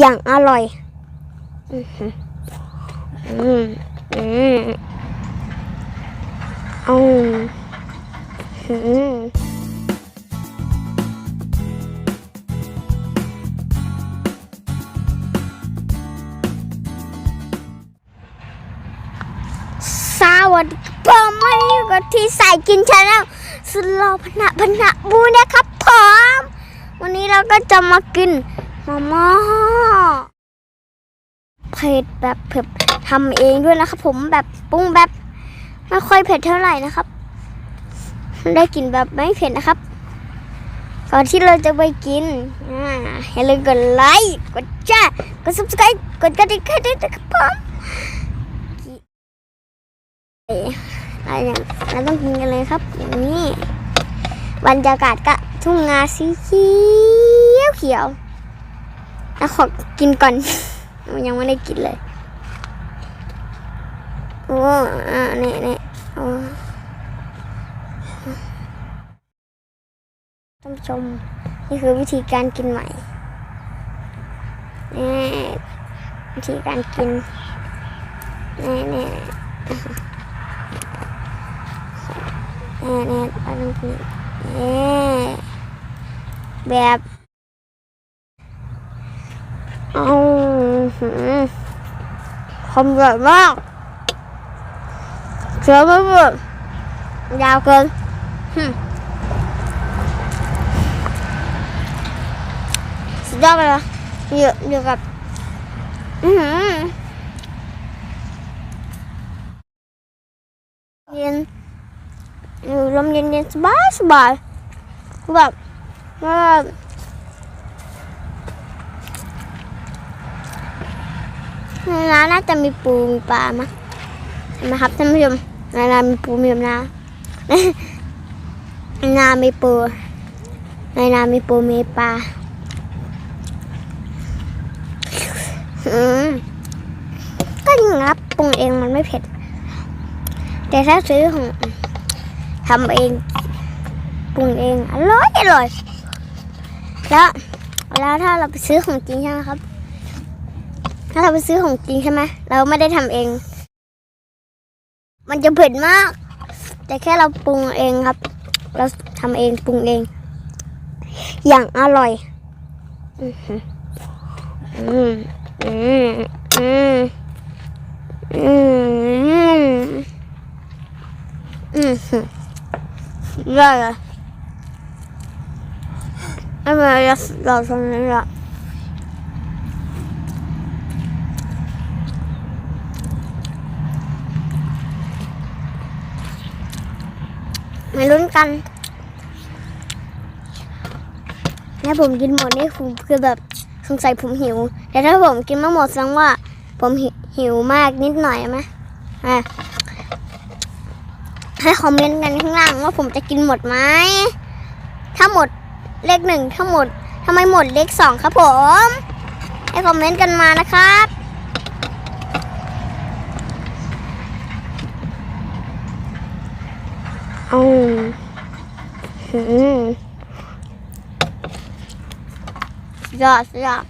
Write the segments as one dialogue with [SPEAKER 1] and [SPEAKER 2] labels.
[SPEAKER 1] อย่างอร่อย อืมอืมอืมอืมอืมสวัสดีผมวันนี้อยู่กับที่ใส่กินชาแนลสุดหล่อพนะพนะบูนะครับผมวันนี้เราก็จะมากิน มาม่าเผ็ดแบบเผ็ดทำเองด้วยนะครับผมแบบปรุงแบบไม่ค่อยเผ็ดเท่าไหร่นะครับ ได้กลินแบบไม่เผ็ดนะครับ ก่อนที่เราจะไปกินอ่าอย่าลืมกดไลค์กดแชร์กด subscribe กดกระดิ่งให้ด้วยนะครับผมเอ๊ะอะไรอย่างเราต้องกินกันเลยครับ อย่างนี้ บรรยากาศก็ทุ่งนาสีเขียวเขียว แล้วขอกินก่อน ยังไม่ได้กินเลย โอ้อ่านี่นี่โอ้ท่านผู้ชม นี่คือวิธีการกินใหม่นี่วิธีการกินนี่นี่นี่นี่เราต้องกินนี่แบบเอา หืมคำใหญ่มากเสือไม่เบิดยาวเกินสุดยอดไปเลยเยอะเยอะกับอือหือเย็นอยู่ลมเย็นเย็นสบายสบายคือแบบว่า ในร้านน่าจะมีปูมีปลามั้งเห็นไหมครับท่านผู้ชมในร้านมีปูมีนาในนามีปู ในนามีปูมีปลาอืมก็จริงครับปรุงเองมันไม่เผ็ด แต่ถ้าซื้อของทำเองปรุงเองอร่อยอร่อย แล้วแล้วถ้าเราไปซื้อของจริงใช่ไหมครับ ถ้าเราไปซื้อของจริงใช่ไหมเราไม่ได้ทำเอง มันจะเผ็ดมาก แต่แค่เราปรุงเองครับ เราทำเองปรุงเอง อย่างอร่อย อือหืออืมอืมอืมอืมอืมหืมได้เลยไม่เป็นไรเราทำนี้ละ มาลุ้นกัน ถ้าผมกินหมดนี่ผมคือแบบสงสัยผมหิว แต่ถ้าผมกินไม่หมดแสดงว่า ผมหิหิวมากนิดหน่อยไหมอะให้คอมเมนต์กันข้างล่างว่าผมจะกินหมดไหม ถ้าหมดเลขหนึ่งถ้าหมดทำไมหมดเลขสองครับผม ให้คอมเมนต์กันมานะครับ อืมอืมยอดยอด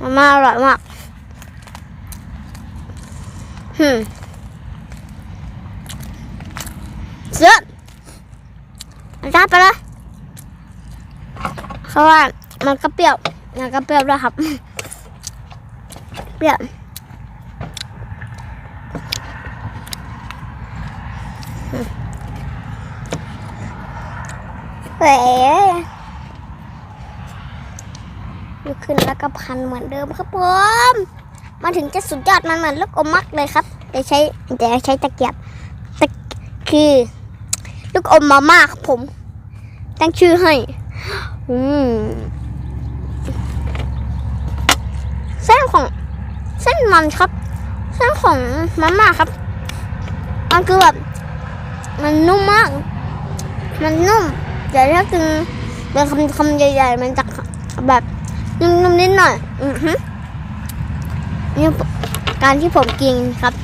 [SPEAKER 1] มาม่าอร่อยมากหืมเสือจัดไปเลยเพราะว่ามันก็เปรี้ยวมันก็เปรี้ยวด้วยครับ เปรี้ยว เฮ้ยลุกขึ้นแล้วก็พันเหมือนเดิมครับผม มาถึงจะสุดยอดมันเหมือนลูกอมมักเลยครับแต่ใช้แต่ใช้ตะเกียบตะคือ ลูกอมมาม่าครับผม ตั้งชื่อให้ อืมเส้นของเส้นมันครับ เส้นของมาม่าครับ มันคือแบบ มันนุ่มมาก มันนุ่ม แต่ถ้ากินเป็นคำคำใหญ่ๆมันจะแบบนุ่มๆนิดหน่อยอือฮึนี่การที่ผมกินครับ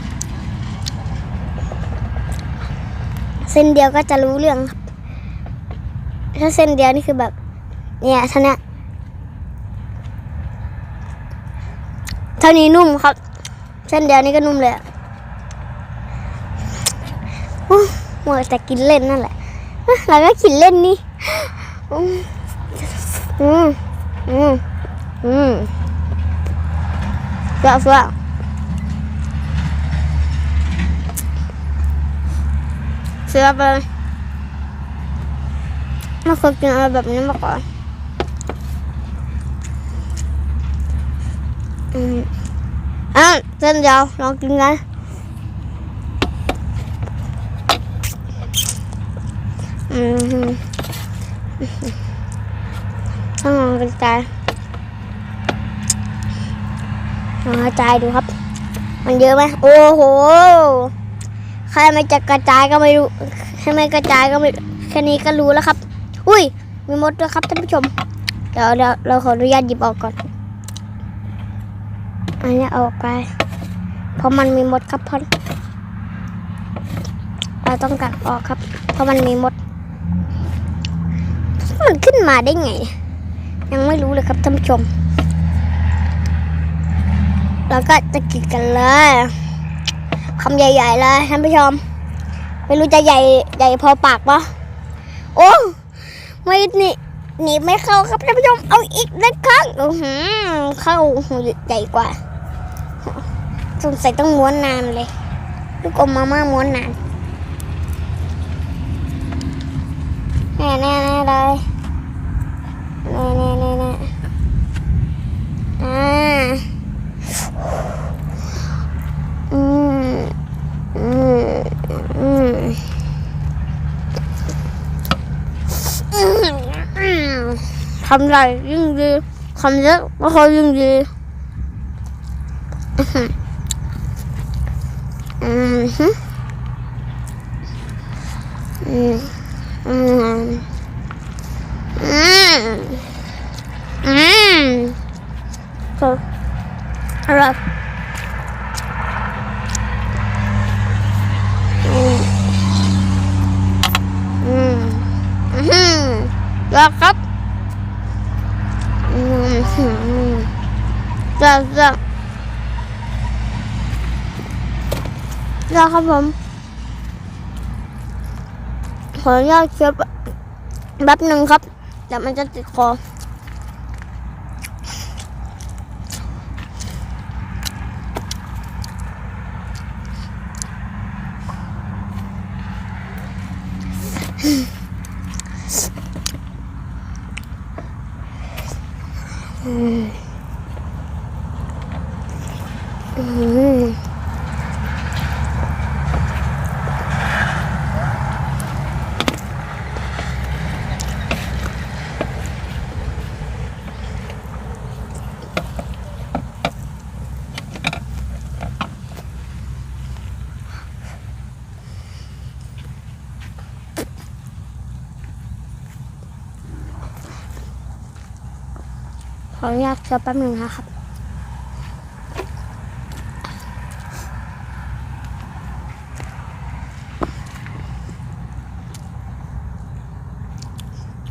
[SPEAKER 1] เส้นเดียวก็จะรู้เรื่องครับถ้าเส้นเดียวนี่คือแบบ เนี่ยท่านี้เท่านี้นุ่มครับ เส้นเดียวนี้ก็นุ่มเลยอะโอ้มัวแต่กินเล่นนั่นแหละ เราก็กินเล่นนี่ อืม อืม อืมอืมเฟื่อเฟื่อเสือไปไม่เคยกินอะไรแบบนี้มาก่อนอืมอะเส้นเดียวลองกินกันอืม ต้องลองกระจายลองกระจายดูครับ มันเยอะไหมโอ้โหใครไม่จะกระจายก็ไม่รู้ใครไม่กระจายก็ไม่แค่นี้ก็รู้แล้วครับ อุ้ย มีมดด้วยครับท่านผู้ชม เดี๋ยวเดี๋ยวเราขออนุญาตหยิบออกก่อน อันนี้เอาอกไป เพราะมันมีมดครับพ่อนเราต้องกัดออกครับ เพราะมันมีมด มันขึ้นมาได้ไง ยังไม่รู้เลยครับท่านผู้ชม เราก็จะกินกันเลยคำใหญ่ๆเลยท่านผู้ชม ไม่รู้จะใหญ่ใหญ่พอปากปะโอ้ไม่หนีหนีไม่เข้าครับท่านผู้ชมเอาอีกนะครับอือหือเข้าใหญ่กว่าสงสัยต้องม้วนนานเลย ลูกอมมาม่าม้วนนาน แน่แน่แน่เลยแน่แน่แน่แน่อ่าอืมอืมอืมอืมทำไรยิ่งดีคำเยอะก็เขายิ่งดีอืมฮึอืมอืมอืมอืมก็อร่อยอืมอืมอืม แล้วครับอืมอืมจ้าจ้าแล้วครับผมขออนุญาตเชื้อแป๊บหนึ่งครับแต่มันจะติดคอ ขออนุญาตเคี้ยวแป๊บหนึ่งนะครับ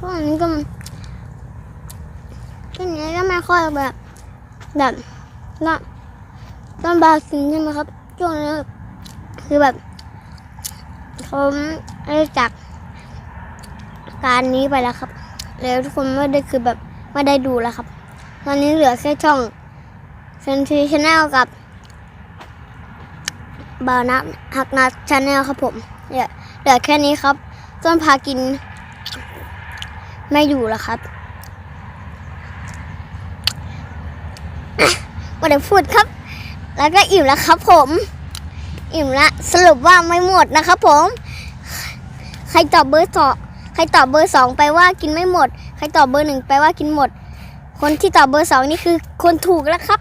[SPEAKER 1] วงนี้ก็มันช่วงนี้ก็ไม่ค่อยแบบแบบน่ะต้นบากินใช่ไหมครับช่วงนี้คือแบบเขาได้จากการนี้ไปแล้วครับ แล้วทุกคนไม่ได้คือแบบไม่ได้ดูแล้วครับ ตอนนี้เหลือแค่ช่องเซนทีชาแนลกับบานับหักนัดชาแนลครับผมเหลือเหลือแค่นี้ครับต้นพากิน ไม่อยู่แล้วครับมาเดี๋ยวพูดครับ แล้วก็อิ่มแล้วครับผม อิ่มละสรุปว่าไม่หมดนะครับผม ใครตอบเบอร์สองใครตอบเบอร์สองไปว่ากินไม่หมด ใครตอบเบอร์หนึ่งไปว่ากินหมด คนที่ตอบเบอร์สองนี่คือคนถูกแล้วครับ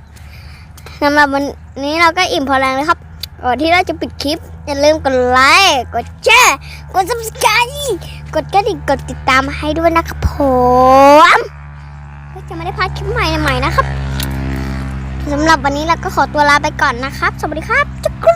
[SPEAKER 1] สำหรับวันนี้เราก็อิ่มพอแรงแล้วครับก่อนที่เราจะปิดคลิปอย่าลืมกดไลค์ กดแชร์ กด subscribe กดกระดิ่งกดติดตามให้ด้วยนะครับผมเพื่อจะไม่ได้พลาดคลิปใหม่ๆนะครับสำหรับวันนี้เราก็ขอตัวลาไปก่อนนะครับ สวัสดีครับจุ๊กรู